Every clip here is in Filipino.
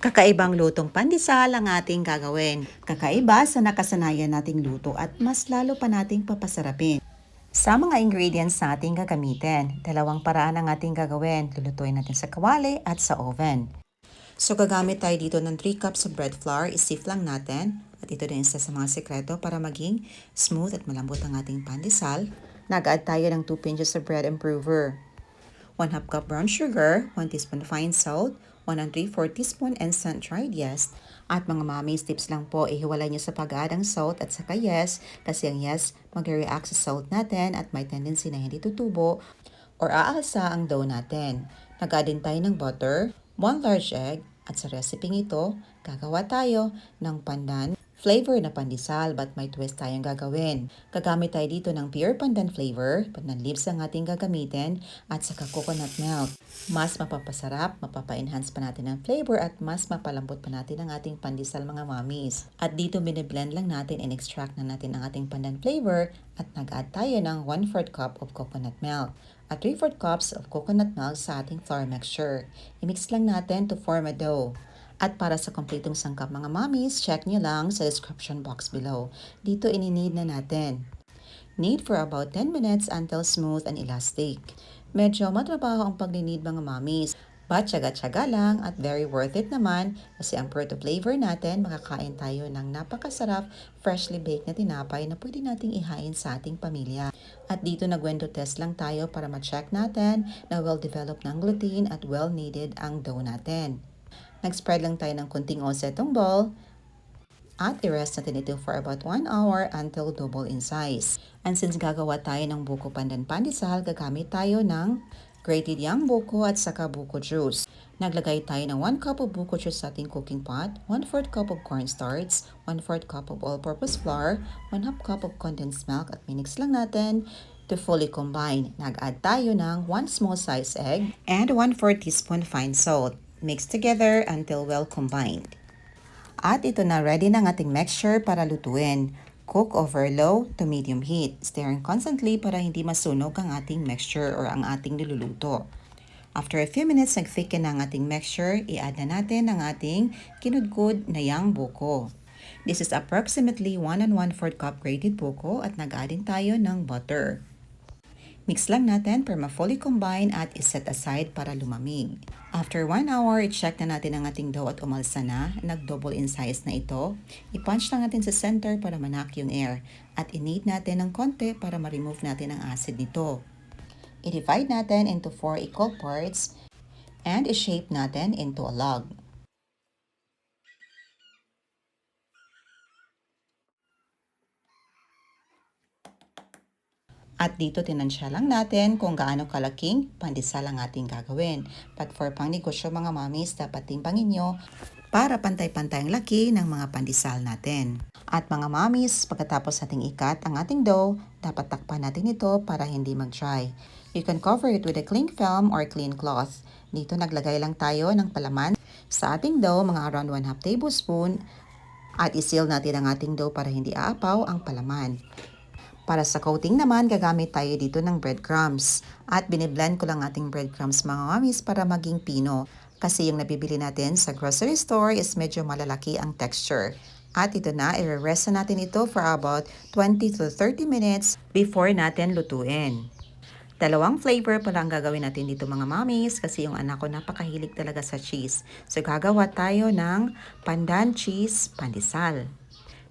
Kakaibang lutong pandesal ang ating gagawin. Kakaiba sa nakasanayan nating luto at mas lalo pa nating papasarapin. Sa mga ingredients na ating gagamitin, dalawang paraan ang ating gagawin. Lulutuin natin sa kawali at sa oven. So gagamit tayo dito ng 3 cups of bread flour, isif lang natin. At ito din isa sa mga sekreto para maging smooth at malambot ang ating pandesal. Nag-add tayo ng 2 pinches of bread improver. 1 half cup brown sugar, 1 teaspoon fine salt, 1 and 3 4 teaspoon instant dried yeast. At mga mommies, tips lang po, ihiwalay nyo sa pag-add ang salt at saka yes, kasi ang yes mag-react sa salt natin at may tendency na hindi tutubo or aalsa ang dough natin. Nag-add tayo ng butter, 1 large egg, at sa recipe ito, gagawa tayo ng pandan flavor na pandesal but may twist tayong gagawin. Gagamit tayo dito ng pure pandan flavor, pandan leaves ang ating gagamitin, at saka coconut milk. Mas mapapasarap, mapapa-enhance pa natin ang flavor at mas mapalambot pa natin ang ating pandesal mga mommies. At dito biniblend lang natin and extract na natin ang ating pandan flavor at nag-add tayo ng 1 4 cup of coconut milk at 3 4 cups of coconut milk sa ating flour mixture. I-mix lang natin to form a dough. At para sa kompletong sangkap mga mommies, check nyo lang sa description box below. Dito ininid na natin. Knead for about 10 minutes until smooth and elastic. Medyo matrabaho ang pagninid mga mommies. But tsaga-tsaga lang at very worth it naman kasi ang pure to flavor natin, makakain tayo ng napakasarap freshly baked na tinapay na pwede nating ihain sa ating pamilya. At dito nagwento test lang tayo para ma-check natin na well-developed ng gluten at well-kneaded ang dough natin. Nag-spread lang tayo ng kunting osetong ball at i-rest natin ito for about 1 hour until double in size. And since gagawa tayo ng buko pandan pandesal, gagamit tayo ng grated young buko at saka buko juice. Naglagay tayo ng 1 cup of buko juice sa ating cooking pot, 1 4 cup of cornstarch, 1 4 cup of all-purpose flour, 1 half cup of condensed milk at minix lang natin to fully combine. Nag-add tayo ng 1 small size egg and 1 4 teaspoon fine salt. Mix together until well combined. At ito na ready ng ating mixture para lutuin. Cook over low to medium heat, stirring constantly para hindi masunog ang ating mixture or ang ating niluluto. After a few minutes, nag-thicken na ang ating mixture, i-add na natin ang ating kinudkod na yang buko. This is approximately 1 and 1 4 cup grated buko at nag-add tayo ng butter. Mix lang natin para ma-fully combine at iset aside para lumamig. After 1 hour, i-check na natin ang ating dough at umalsa na. Nag-double in size na ito. I-punch lang natin sa center para manak yung air. At i-knead natin ng konti para ma-remove natin ang acid nito. I-divide natin into 4 equal parts and i-shape natin into a log. At dito tinansya lang natin kung gaano kalaking pandesal ang ating gagawin. But for pang negosyo mga mamis, dapat timbangin nyo para pantay-pantay ang laki ng mga pandesal natin. At mga mamis, pagkatapos nating ikat ang ating dough, dapat takpan natin ito para hindi mag-dry. You can cover it with a cling film or clean cloth. Dito naglagay lang tayo ng palaman sa ating dough, mga around 1 half tablespoon, at isil natin ang ating dough para hindi aapaw ang palaman. Para sa coating naman, gagamit tayo dito ng breadcrumbs. At biniblend ko lang ating breadcrumbs mga mamis para maging pino. Kasi yung nabibili natin sa grocery store is medyo malalaki ang texture. At ito na, i-rest na natin ito for about 20 to 30 minutes before natin lutuin. Dalawang flavor pala ang gagawin natin dito mga mommies kasi yung anak ko napakahilig talaga sa cheese. So gagawa tayo ng pandan cheese pandesal.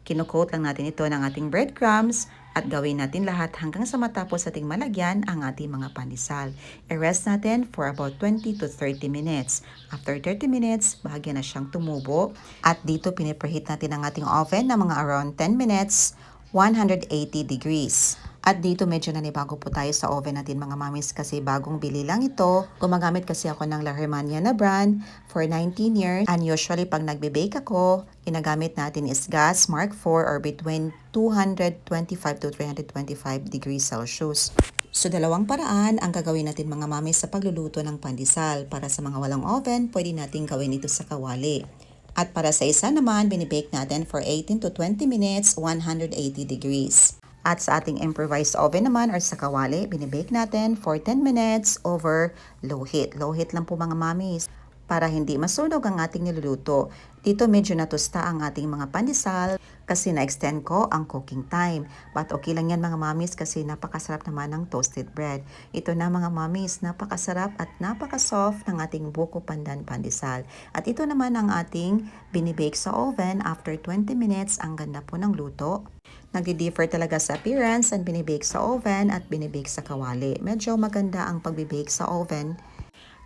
Kinukoat lang natin ito ng ating breadcrumbs at gawin natin lahat hanggang sa matapos ating malagyan ang ating mga pandesal. I-rest natin for about 20 to 30 minutes. After 30 minutes, bahagya na siyang tumubo. At dito pinipreheat natin ang ating oven na mga around 10 minutes, 180 degrees. At dito medyo nanibago po tayo sa oven natin mga mamis kasi bagong bili lang ito. Gumagamit kasi ako ng La Hermania na brand for 19 years. And usually pag nagbe-bake ako, ginagamit natin is gas Mark 4 or between 225 to 325 degrees Celsius. So dalawang paraan ang gagawin natin mga mamis sa pagluluto ng pandesal. Para sa mga walang oven, pwede natin gawin ito sa kawali. At para sa isa naman, binibake natin for 18 to 20 minutes, 180 degrees. At sa ating improvised oven naman or sa kawali, binibake natin for 10 minutes over low heat. Low heat lang po mga mamis. Para hindi masunog ang ating niluluto. Dito medyo natusta ang ating mga pandesal kasi na-extend ko ang cooking time. But okay lang yan mga mamis kasi napakasarap naman ng toasted bread. Ito na mga mamis, napakasarap at napaka-soft ng ating buko pandan pandesal. At ito naman ang ating binibake sa oven after 20 minutes. Ang ganda po ng luto. Nagdi-differ talaga sa appearance ang binibake sa oven at binibake sa kawali. Medyo maganda ang pagbibake sa oven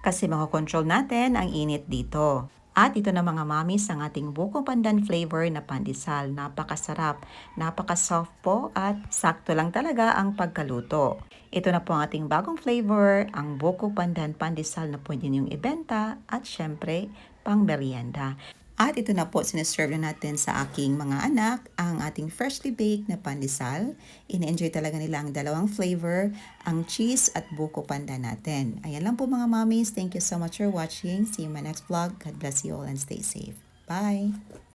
kasi makokontrol natin ang init dito. At ito na mga mamis ang ating buko pandan flavor na pandesal. Napakasarap, napaka-soft po at sakto lang talaga ang pagkaluto. Ito na po ang ating bagong flavor, ang buko pandan pandesal na pwede niyong ibenta at syempre pang merienda. At ito na po, sineserve na natin sa aking mga anak ang ating freshly baked na pandesal. Ine-enjoy talaga nila ang dalawang flavor, ang cheese at buko panda natin. Ayan lang po mga mommies. Thank you so much for watching. See you in my next vlog. God bless you all and stay safe. Bye!